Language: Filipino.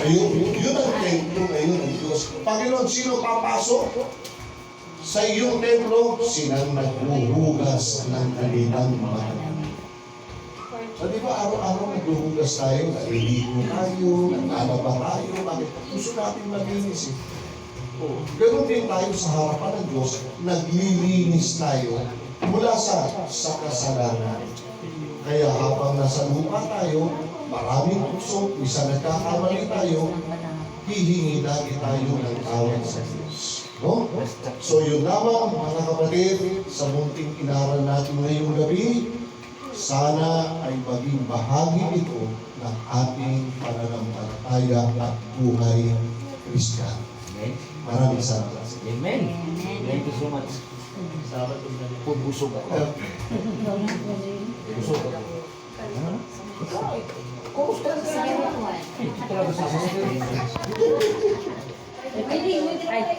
Ayun, yun ang templo ngayon ng Diyos. Panginoon, sino papasok? Sa iyong templo, sinang naghuhugas ng kanilang mga. So, di ba araw-araw naghuhugas tayo, naliligo tayo, naglalaba tayo, bakit? Gusto natin maglinis eh. Oh, Ganun din tayo sa harapan ng Diyos, naglilinis tayo mula sa, sa kasalanan. Kaya habang nasa lupa tayo, maraming tukso, isa nagkakamali tayo, hihingi lagi tayo ng tawad sa Diyos. No? So yun lamang mga kapatid, sa munting inaral natin ngayong gabi, sana ay maging bahagi ito ng ating pananampalataya at buhay Kristiyano. Amen. Maraming salamat. Amen. Thank you so much. Kung busog ako. Busog ako. Kumusta ka? Ito talaga sa akin. Ay,